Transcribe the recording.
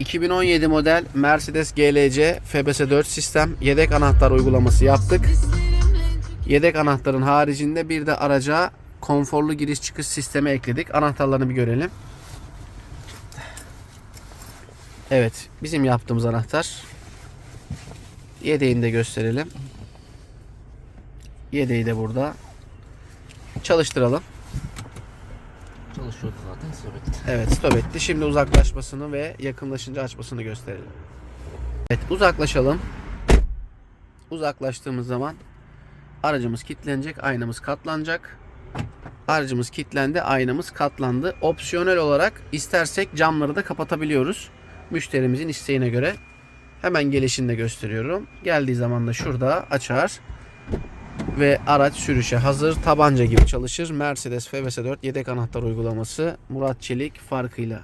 2017 model Mercedes GLC FBS4 sistem yedek anahtar uygulaması yaptık. Yedek anahtarın haricinde bir de araca konforlu giriş çıkış sistemi ekledik. Anahtarlarını bir görelim. Evet, bizim yaptığımız anahtar. Yedeğini de gösterelim. Yedeği de burada. Çalıştıralım. Çalışıyordu zaten söyledi. Evet stop etti. Şimdi uzaklaşmasını ve yakınlaşınca açmasını gösterelim. Evet uzaklaşalım. Uzaklaştığımız zaman aracımız kilitlenecek, aynamız katlanacak. Aracımız kilitlendi, aynamız katlandı. Opsiyonel olarak istersek camları da kapatabiliyoruz. Müşterimizin isteğine göre. Hemen gelişini de gösteriyorum. Geldiği zaman da şurada açar ve araç sürüşe hazır tabanca gibi çalışır. Mercedes FBS 4 yedek anahtar uygulaması Murat Çelik farkıyla.